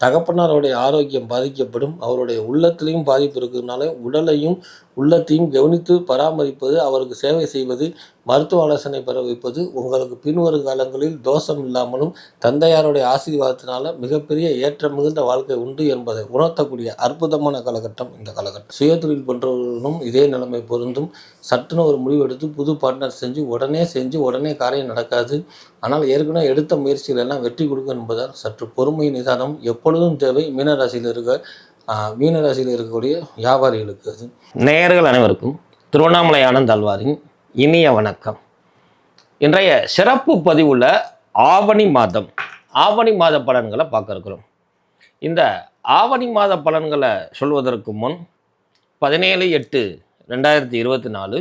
தகப்பனாருடைய ஆரோக்கியம் பாதிக்கப்படும். அவருடைய உள்ளத்திலையும் பாதிப்பு இருக்கிறதுனால உடலையும் உள்ளத்தையும் கவனித்து பராமரிப்பது அவருக்கு சேவை செய்வது மருத்துவ ஆலோசனை பெற வைப்பது உங்களுக்கு பின்வரும் காலங்களில் தோஷம் இல்லாமலும் தந்தையாருடைய ஆசீர்வாதத்தினால மிகப்பெரிய ஏற்றம் மிகுந்த வாழ்க்கை உண்டு என்பதை உணர்த்தக்கூடிய அற்புதமான காலகட்டம் இந்த காலகட்டம். சுயதொழில் பண்ணுறவர்களும் இதே நிலைமை பொருந்தும். சட்டுன்னு ஒரு முடிவெடுத்து புது பார்ட்னர் செஞ்சு உடனே செஞ்சு உடனே காரியம் நடக்காது. ஆனால் ஏற்கனவே எடுத்த முயற்சிகள் எல்லாம் வெற்றி கொடுக்கும் என்பதால் சற்று பொறுமை நிதானம் எப்பொழுதும் தேவை. மீனராசியில் இருக்க மீனராசியில் இருக்கக்கூடிய வியாபாரிகளுக்கு. அது நேயர்கள் அனைவருக்கும் திருவண்ணாமலை ஆனந்த் அல்வாரின் இனிய வணக்கம். இன்றைய சிறப்பு பதிவில் ஆவணி மாதம் ஆவணி மாத பலன்களை பார்க்க இருக்கிறோம். இந்த ஆவணி மாத பலன்களை சொல்வதற்கு முன் பதினேழு எட்டு ரெண்டாயிரத்தி இருபத்தி நாலு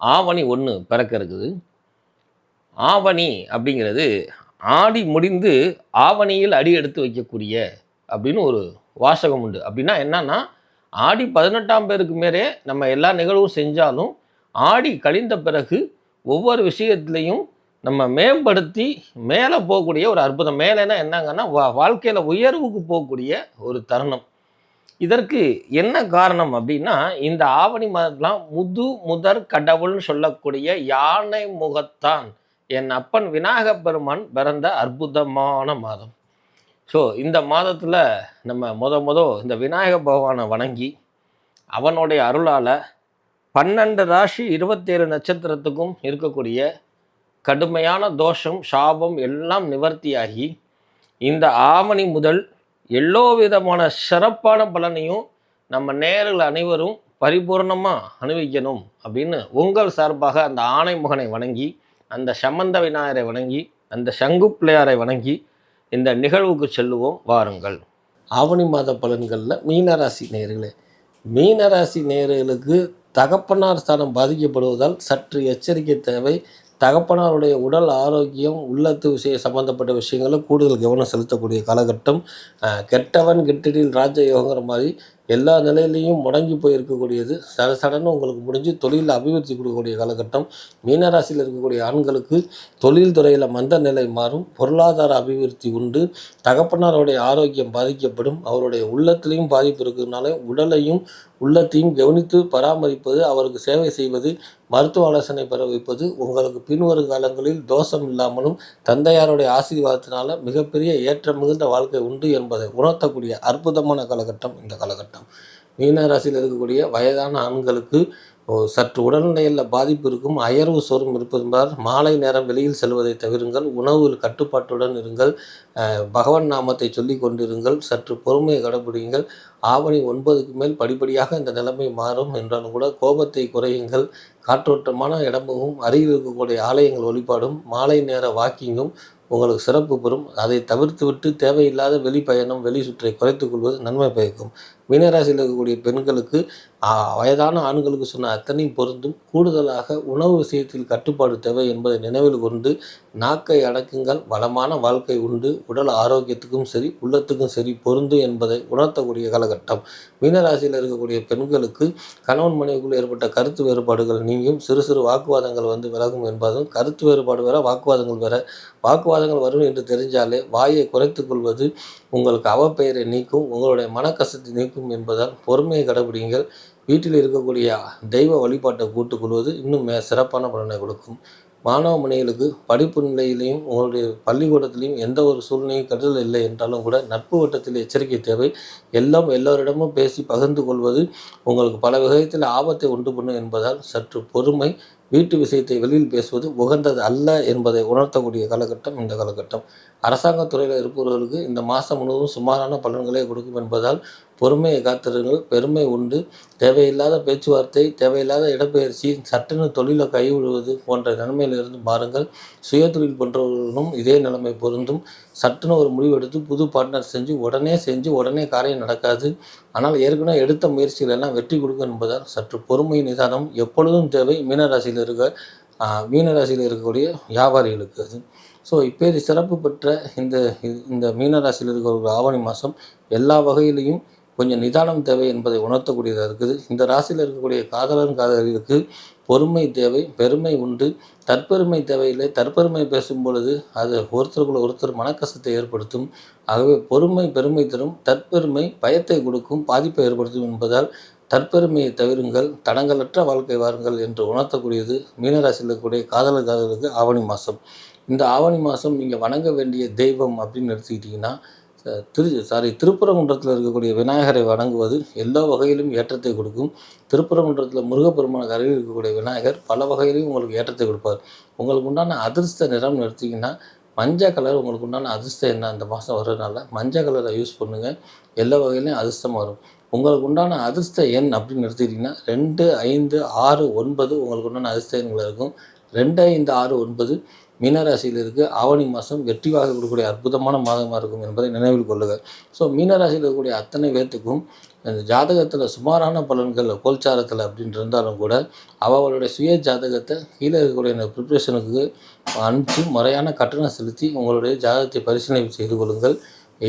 ஆவணி ஒன்று பிறக்க இருக்குது. ஆவணி அப்படிங்கிறது ஆடி முடிந்து ஆவணியில் அடி எடுத்து வைக்கக்கூடிய அப்படின்னு ஒரு வாசகம் உண்டு. அப்படின்னா என்னன்னா ஆடி பதினெட்டாம் பேருக்கு மேலே நம்ம எல்லா நிகழ்வும் செஞ்சாலும் ஆடி கழிந்த பிறகு ஒவ்வொரு விஷயத்துலையும் நம்ம மேம்படுத்தி மேலே போகக்கூடிய ஒரு அற்புதம். மேலேனா என்னங்கன்னா வா வாழ்க்கையில் உயர்வுக்கு போகக்கூடிய ஒரு தருணம். இதற்கு என்ன காரணம் அப்படின்னா இந்த ஆவணி மாதத்துலாம் முது முதற் கடவுள்னு சொல்லக்கூடிய யானை முகத்தான் என் அப்பன் விநாயக பெருமான் பிறந்த அற்புதமான மாதம். ஸோ இந்த மாதத்தில் நம்ம முத முத இந்த விநாயக பகவானை வணங்கி அவனுடைய அருளால் பன்னெண்டு ராசி இருபத்தேழு நட்சத்திரத்துக்கும் இருக்கக்கூடிய கடுமையான தோஷம் சாபம் எல்லாம் நிவர்த்தியாகி இந்த ஆவணி முதல் எல்லோ விதமான சிறப்பான பலனையும் நம்ம நேரில் அனைவரும் பரிபூர்ணமாக அனுபவிக்கணும் அப்படின்னு உங்கள் சார்பாக அந்த ஆணைமுகனை வணங்கி அந்த சம்பந்த விநாயகரை வணங்கி அந்த சங்கு பிள்ளையாரை வணங்கி இந்த நிகழ்வுக்கு செல்லுவோம். வாருங்கள். ஆவணி மாத பலன்களில் மீனராசி நேர்களே மீனராசி நேர்களுக்கு தகப்பனார் ஸ்தானம் பாதிக்கப்படுவதால் சற்று எச்சரிக்கை தேவை. தகப்பனாருடைய உடல் ஆரோக்கியம் உள்ளத்து விஷய சம்பந்தப்பட்ட விஷயங்களில் கூடுதல் கவனம் செலுத்தக்கூடிய காலகட்டம். அஹ், கெட்டவன் கெட்டிடில் ராஜயோகங்கிற மாதிரி எல்லா நிலையிலையும் முடங்கி போயிருக்கக்கூடியது. சட சடன்னு உங்களுக்கு முடிஞ்சு தொழிலில் அபிவிருத்தி கொடுக்கக்கூடிய காலகட்டம். மீனராசியில் இருக்கக்கூடிய ஆண்களுக்கு தொழில் துறையில் மந்த நிலை மாறும். பொருளாதார அபிவிருத்தி உண்டு. தகப்பனாருடைய ஆரோக்கியம் பாதிக்கப்படும். அவருடைய உள்ளத்திலையும் பாதிப்பு இருக்கிறதுனால உடலையும் உள்ளத்தையும் கவனித்து பராமரிப்பது அவருக்கு சேவை செய்வது மருத்துவ ஆலோசனை பெற வைப்பது உங்களுக்கு பின்வரும் காலங்களில் தோஷம் இல்லாமலும் தந்தையாருடைய ஆசீர்வாதத்தினால மிகப்பெரிய ஏற்றம் மிகுந்த வாழ்க்கை உண்டு என்பதை உணர்த்தக்கூடிய அற்புதமான காலகட்டம் இந்த காலகட்டம். மீன ராசியில் இருக்கக்கூடிய வயதான ஆண்களுக்கு சற்று உடல்நிலையில் பாதிப்பு இருக்கும். அயர்வு சோர்வும் இருப்பதால் மாலை நேரம் வெளியில் செல்வதை தவிருங்கள். உணவில் கட்டுப்பாட்டுடன் இருங்கள். பகவான் நாமத்தை சொல்லி கொண்டிருங்கள். சற்று பொறுமையை கடைபிடிங்கள் ஆவணி ஒன்பதுக்கு மேல் படிப்படியாக இந்த நிலைமை மாறும். என்றாலும் கூட கோபத்தை குறையுங்கள். காற்றோட்டமான இடமும் அருகில் இருக்கக்கூடிய ஆலயங்கள் வழிபாடும். மாலை நேர வாக்கிங்கும் உங்களுக்கு சிறப்பு பெறும். அதை தவிர்த்து விட்டு தேவையில்லாத வெளிப்பயணம் வெளி சுற்றை குறைத்துக் கொள்வது நன்மை பயக்கும். மீனராசியில் இருக்கக்கூடிய பெண்களுக்கு வயதான ஆண்களுக்கு சொன்ன அத்தனையும் பொருந்தும். கூடுதலாக உணவு விஷயத்தில் கட்டுப்பாடு தேவை என்பதை நினைவில் கொண்டு நாக்கை அடக்குங்கள். வளமான வாழ்க்கை உண்டு. உடல் ஆரோக்கியத்துக்கும் சரி உள்ளத்துக்கும் சரி பொருந்து என்பதை உணர்த்தக்கூடிய காலகட்டம். மீனராசியில் இருக்கக்கூடிய பெண்களுக்கு கணவன் மனைவிக்குள் ஏற்பட்ட கருத்து வேறுபாடுகள் நீங்கும். சிறு சிறு வாக்குவாதங்கள் வந்து விலகும் என்பதும் கருத்து வேறுபாடு வேற வாக்குவாதங்கள் வேற. வாக்குவாதங்கள் வரும் என்று தெரிஞ்சாலே வாயை குறைத்துக் கொள்வது உங்களுக்கு அவப்பெயரை நீக்கும். உங்களுடைய மனக்கசத்தை நீக்கும். என்பதால் பொறுமையை கடைபிடிங்கள் வீட்டில் இருக்கக்கூடிய தெய்வ வழிபாட்டை கூட்டுக்கொள்வது இன்னும் சிறப்பான பலனை கொடுக்கும். மாணவ மணிகளுக்கு படிப்பு நிலையிலையும் உங்களுடைய பள்ளிக்கூடத்திலையும் எந்த ஒரு சூழ்நிலையும் கருதல் இல்லை என்றாலும் கூட நட்பு வட்டத்தில் எச்சரிக்கை தேவை. எல்லாம் எல்லோரிடமும் பேசி பகிர்ந்து கொள்வது உங்களுக்கு பல விதத்தில் ஆபத்தை உண்டு பண்ணும் என்பதால் சற்று பொறுமை வீட்டு விஷயத்தை வெளியில் பேசுவது உகந்தது அல்ல என்பதை உணர்த்தக்கூடிய காலகட்டம் இந்த காலகட்டம். அரசாங்கத் துறையில் இருப்பவர்களுக்கு இந்த மாதம் முழுவதும் சுமாரான பலன்களை கொடுக்கும் என்பதால் பொறுமையை காத்திருங்கள். பெருமை உண்டு. தேவையில்லாத பேச்சுவார்த்தை தேவையில்லாத இடப்பெயர்ச்சி சட்டென தொழிலை கைவிடுவது போன்ற நிலைமையிலிருந்து மாறுங்கள். சுயதொழில் பண்ணுறவர்களும் இதே நிலைமை பொருந்தும். சட்டுன்னு ஒரு முடிவெடுத்து புது பார்ட்னர் செஞ்சு உடனே செஞ்சு உடனே காரியம் நடக்காது. ஆனால் ஏற்கனவே எடுத்த முயற்சிகள் எல்லாம் வெற்றி கொடுக்கும் என்பதால் சற்று பொறுமை நிதானம் எப்பொழுதும் தேவை. மீனராசியில் இருக்க மீனராசியில் இருக்கக்கூடிய வியாபாரிகளுக்கு அது. ஸோ இப்பேரி சிறப்பு பெற்ற இந்த இந்த மீனராசியில் இருக்கிற ஒரு ஆவணி மாதம் எல்லா வகையிலையும் கொஞ்சம் நிதானம் தேவை என்பதை உணர்த்தக்கூடியதாக இருக்குது. இந்த ராசியில் இருக்கக்கூடிய காதலன் காதலிகளுக்கு பொறுமை தேவை பெருமை உண்டு. தற்பெருமை தேவையில்லை. தற்பெருமை பேசும் பொழுது அது ஒருத்தருக்குள்ள ஒருத்தர் மனக்கசத்தை ஏற்படுத்தும். ஆகவே பொறுமை பெருமை தரும். தற்பெருமை பயத்தை கொடுக்கும் பாதிப்பை ஏற்படுத்தும் என்பதால் தற்பெருமையை தவிருங்கள். தடங்களற்ற வாழ்க்கை வாருங்கள் என்று உணர்த்தக்கூடியது மீனராசியில் இருக்கக்கூடிய காதலர் காதலுக்கு ஆவணி மாதம் இந்த ஆவணி மாதம் நீங்கள் வணங்க வேண்டிய தெய்வம் அப்படின்னு எடுத்துக்கிட்டிங்கன்னா திரு சாரி திருப்பரங்குன்றத்தில் இருக்கக்கூடிய விநாயகரை வணங்குவது எல்லா வகையிலும் ஏற்றத்தை கொடுக்கும். திருப்பரங்குன்றத்தில் முருகப்பெருமானுக்கு அருகில் இருக்கக்கூடிய விநாயகர் பல வகையிலையும் உங்களுக்கு ஏற்றத்தை கொடுப்பார். உங்களுக்கு உண்டான அதிர்ஷ்ட நிறம் எடுத்தீங்கன்னா மஞ்சள் கலர் உங்களுக்கு உண்டான அதிர்ஷ்டம் என்ன அந்த மாதம் வர்றதுனால மஞ்சள் கலரை யூஸ் பண்ணுங்கள் எல்லா வகையிலையும் அதிர்ஷ்டம் வரும். உங்களுக்கு உண்டான அதிர்ஷ்ட எண் அப்படின்னு எடுத்துக்கிட்டிங்கன்னா ரெண்டு ஐந்து ஆறு ஒன்பது உங்களுக்கு உண்டான அதிர்ஷ்ட எண்கள் இருக்கும். ரெண்டு ஐந்து ஆறு ஒன்பது மீனராசியில் இருக்குது ஆவணி மாதம் வெற்றிவாக கொடுக்கக்கூடிய அற்புதமான மாதமாக இருக்கும் என்பதை நினைவில் கொள்ளுங்கள். ஸோ மீனராசியில் இருக்கக்கூடிய அத்தனை பேர்த்துக்கும் இந்த ஜாதகத்தில் சுமாரான பலன்கள் கோல்சாரத்தில் அப்படின்னு இருந்தாலும் கூட அவளுடைய சுய ஜாதகத்தை கீழே இருக்கக்கூடிய இந்த ப்ரிப்ரேஷனுக்கு அனுப்பிச்சு முறையான கட்டணம் செலுத்தி உங்களுடைய ஜாதகத்தை பரிசீலனை செய்து கொள்ளுங்கள்.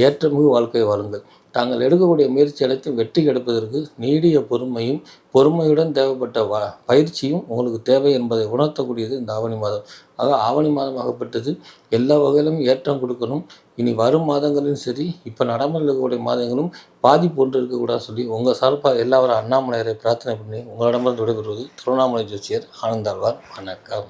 ஏற்றமிகு வாழ்க்கை வாழுங்கள். தாங்கள் எடுக்கக்கூடிய முயற்சி அனைத்தும் வெற்றி கிடைப்பதற்கு நீடிய பொறுமையும் பொறுமையுடன் தேவைப்பட்ட வ பயிற்சியும் உங்களுக்கு தேவை என்பதை உணர்த்தக்கூடியது இந்த ஆவணி மாதம். ஆக ஆவணி மாதமாகப்பட்டது எல்லா வகையிலும் ஏற்றம் கொடுக்கணும். இனி வரும் மாதங்களிலும் சரி இப்போ நடைமுறையில் இருக்கக்கூடிய மாதங்களும் பாதிப்பு ஒன்று இருக்கக்கூடாது சொல்லி உங்கள் சார்பாக எல்லாரும் அண்ணாமலையரை பிரார்த்தனை பண்ணி உங்களிடமிருந்து விடைபெறுவது திருவண்ணாமலை ஜோசியர் ஆனந்தாழ்வார். வணக்கம்.